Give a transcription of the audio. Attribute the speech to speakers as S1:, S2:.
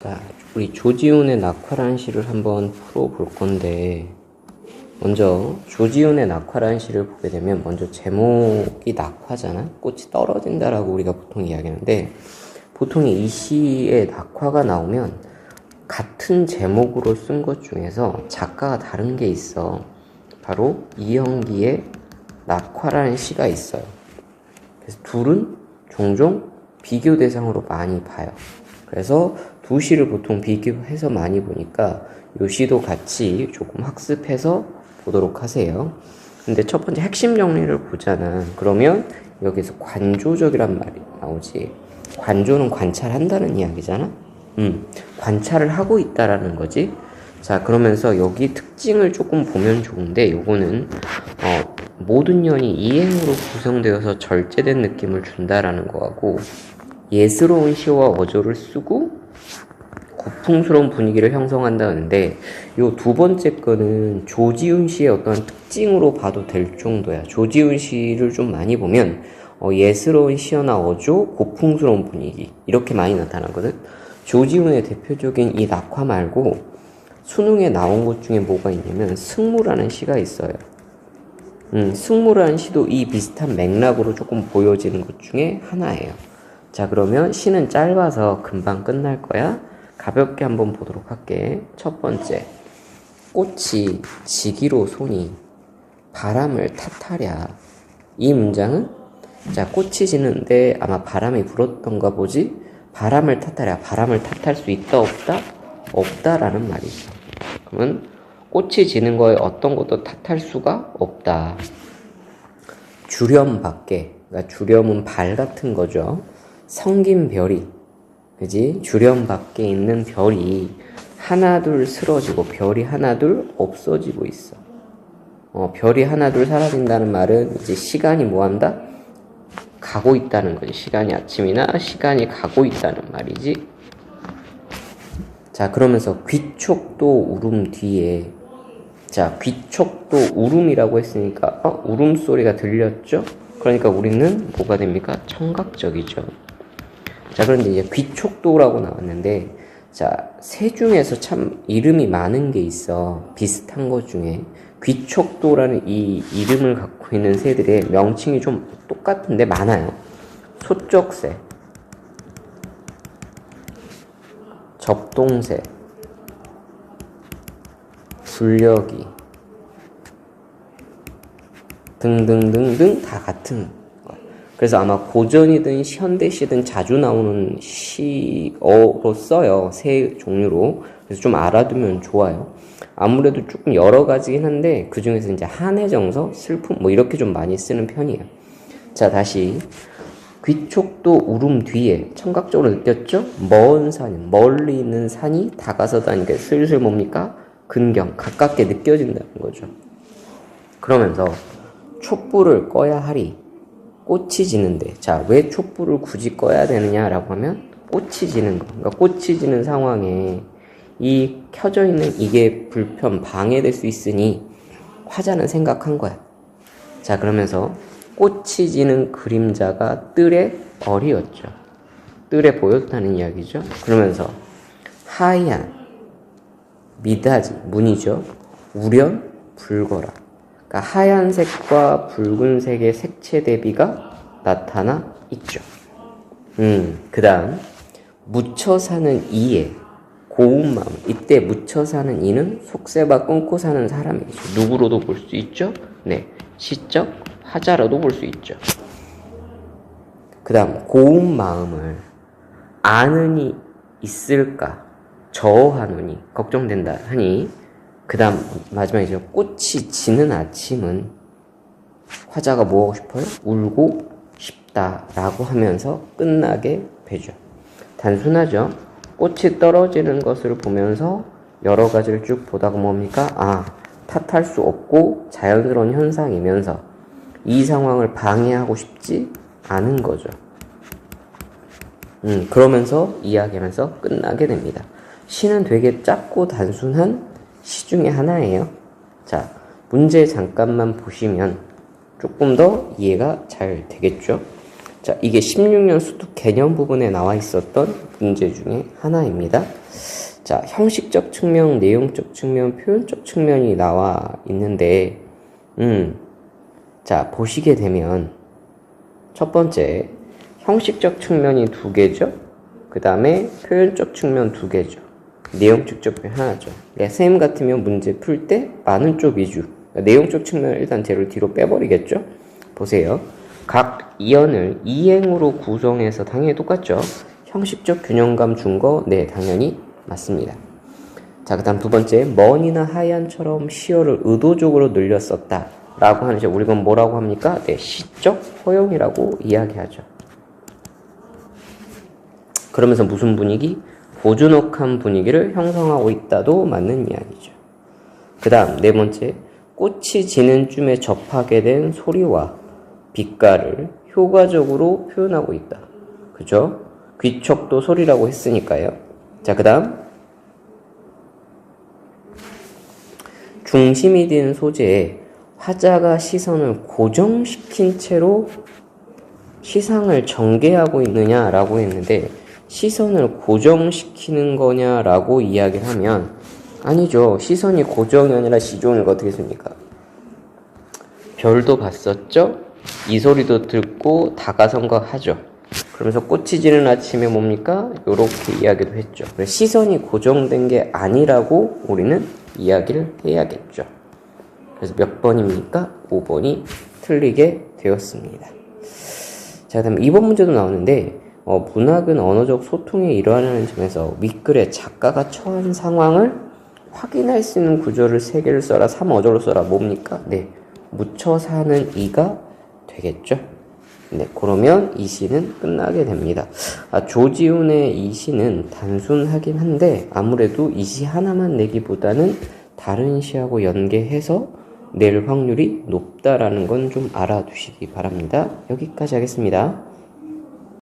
S1: 자, 우리 조지훈의 낙화라는 시를 한번 풀어볼 건데, 먼저 조지훈의 낙화라는 시를 보게 되면 먼저 제목이 낙화잖아? 꽃이 떨어진다라고 우리가 보통 이야기하는데, 보통 이 시에 낙화가 나오면 같은 제목으로 쓴 것 중에서 작가가 다른 게 있어. 바로 이영기의 낙화라는 시가 있어요. 그래서 둘은 종종 비교 대상으로 많이 봐요. 그래서 두 시를 보통 비교해서 많이 보니까 요 시도 같이 조금 학습해서 보도록 하세요. 근데 첫 번째 핵심 정리를 보자는 그러면 여기서 관조적이란 말이 나오지. 관조는 관찰한다는 이야기잖아. 음, 관찰을 하고 있다라는 거지. 자, 그러면서 여기 특징을 조금 보면 좋은데 요거는 어, 모든 년이 이행으로 구성되어서 절제된 느낌을 준다라는 거하고 예스러운 시와 어조를 쓰고 고풍스러운 분위기를 형성한다는데 요두 번째 거는 조지훈 씨의 어떤 특징으로 봐도 될 정도야. 조지훈 씨를 좀 많이 보면 어, 예스러운 시어나 어조, 고풍스러운 분위기 이렇게 많이 나타나거든. 조지훈의 대표적인 이 낙화 말고 수능에 나온 것 중에 뭐가 있냐면 승무라는 시가 있어요. 음, 승무라는 시도 이 비슷한 맥락으로 조금 보여지는 것 중에 하나예요. 자, 그러면 시는 짧아서 금방 끝날 거야. 가볍게 한번 보도록 할게. 첫 번째. 꽃이 지기로 손이 바람을 탓하랴. 이 문장은 자, 꽃이 지는데 아마 바람이 불었던가 보지? 바람을 탓하랴. 바람을 탓할 수 있다, 없다? 없다라는 말이죠. 그러면 꽃이 지는 거에 어떤 것도 탓할 수가 없다. 주렴 밖에, 그러니까 주렴은 발 같은 거죠. 성긴 별이, 그지? 주렴 밖에 있는 별이 하나둘 쓰러지고 별이 하나둘 없어지고 있어. 어, 별이 하나둘 사라진다는 말은 이제 시간이 뭐한다? 가고 있다는 거지. 시간이 아침이나 시간이 가고 있다는 말이지. 자, 그러면서 귀촉도 울음 뒤에 자, 귀촉도 울음이라고 했으니까 어, 울음 소리가 들렸죠? 그러니까 우리는 뭐가 됩니까? 청각적이죠. 자, 그런데 이제 귀촉도라고 나왔는데 자, 새 중에서 참 이름이 많은 게 있어. 비슷한 것 중에 귀촉도라는 이 이름을 갖고 있는 새들의 명칭이 좀 똑같은데 많아요. 소쩍새, 접동새, 불려기 등등등등 다 같은 거. 그래서 아마 고전이든 현대시든 자주 나오는 시어로 써요. 새 종류로. 그래서 좀 알아두면 좋아요. 아무래도 조금 여러 가지긴 한데 그 중에서 이제 한해 정서, 슬픔 뭐 이렇게 좀 많이 쓰는 편이에요. 자 다시 귀촉도 울음 뒤에 청각적으로 느꼈죠? 먼 산, 멀리 있는 산이 다가서다 니까 슬슬 뭡니까? 근경, 가깝게 느껴진다는 거죠. 그러면서 촛불을 꺼야 하리. 꽃이 지는데. 자, 왜 촛불을 굳이 꺼야 되느냐라고 하면 꽃이 지는 거. 그러니까 꽃이 지는 상황에 이 켜져 있는 이게 불편, 방해될 수 있으니 화자는 생각한 거야. 자, 그러면서 꽃이 지는 그림자가 뜰에 벌이었죠. 뜰에 보였다는 이야기죠. 그러면서 하얀 미닫이 문이죠. 우련 불거라. 그러니까 하얀색과 붉은색의 색채 대비가 나타나 있죠. 음, 그 다음, 묻혀 사는 이에 고운 마음. 이때 묻혀 사는 이는 속세바 끊고 사는 사람이죠. 누구로도 볼 수 있죠? 네. 시적 화자로도 볼 수 있죠. 그 다음, 고운 마음을 아는이 있을까? 저하노니, 걱정된다 하니, 그 다음, 마지막이죠. 꽃이 지는 아침은 화자가 뭐 하고 싶어요? 울고 싶다 라고 하면서 끝나게 되죠. 단순하죠. 꽃이 떨어지는 것을 보면서 여러 가지를 쭉 보다가 뭡니까? 아, 탓할 수 없고 자연스러운 현상이면서 이 상황을 방해하고 싶지 않은 거죠. 음, 그러면서 이야기하면서 끝나게 됩니다. 시는 되게 짧고 단순한 시 중에 하나예요. 자, 문제 잠깐만 보시면 조금 더 이해가 잘 되겠죠? 자, 이게 16년 수특 개념 부분에 나와 있었던 문제 중에 하나입니다. 자, 형식적 측면, 내용적 측면, 표현적 측면이 나와 있는데, 음, 자, 보시게 되면, 첫 번째, 형식적 측면이 두 개죠? 그 다음에 표현적 측면 두 개죠. 내용적 측면 하나죠. 네, 선생님 같으면 문제 풀 때 많은 쪽 위주. 그러니까 내용적 측면을 일단 제를 뒤로 빼버리겠죠? 보세요. 각 이연을 이행으로 구성해서 당연히 똑같죠? 형식적 균형감 준 거, 네, 당연히 맞습니다. 자, 그 다음 두 번째, 머니나 하얀처럼 시어를 의도적으로 늘렸었다. 라고 하는 죠 우리 건 뭐라고 합니까? 네, 시적 허용이라고 이야기하죠. 그러면서 무슨 분위기? 고즈넉한 분위기를 형성하고 있다도 맞는 이야기죠. 그 다음 네 번째, 꽃이 지는 쯤에 접하게 된 소리와 빛깔을 효과적으로 표현하고 있다. 그죠? 귀척도 소리라고 했으니까요. 자, 그 다음 중심이 된 소재에 화자가 시선을 고정시킨 채로 시상을 전개하고 있느냐라고 했는데 시선을 고정시키는 거냐라고 이야기를 하면 아니죠. 시선이 고정이 아니라 시종일 거 어떻게 습니까 별도 봤었죠? 이 소리도 듣고 다가선거 하죠. 그러면서 꽃이 지는 아침에 뭡니까? 요렇게 이야기도 했죠. 시선이 고정된 게 아니라고 우리는 이야기를 해야겠죠. 그래서 몇 번입니까? 5번이 틀리게 되었습니다. 자, 그다음 2번 문제도 나오는데 어, 문학은 언어적 소통의 일환이라는 점에서 윗글에 작가가 처한 상황을 확인할 수 있는 구조를 세 개를 써라, 3어조로 써라. 뭡니까? 네. 묻혀 사는 이가 되겠죠? 네, 그러면 이 시는 끝나게 됩니다. 아, 조지훈의 이 시는 단순하긴 한데 아무래도 이 시 하나만 내기보다는 다른 시하고 연계해서 낼 확률이 높다라는 건 좀 알아두시기 바랍니다. 여기까지 하겠습니다.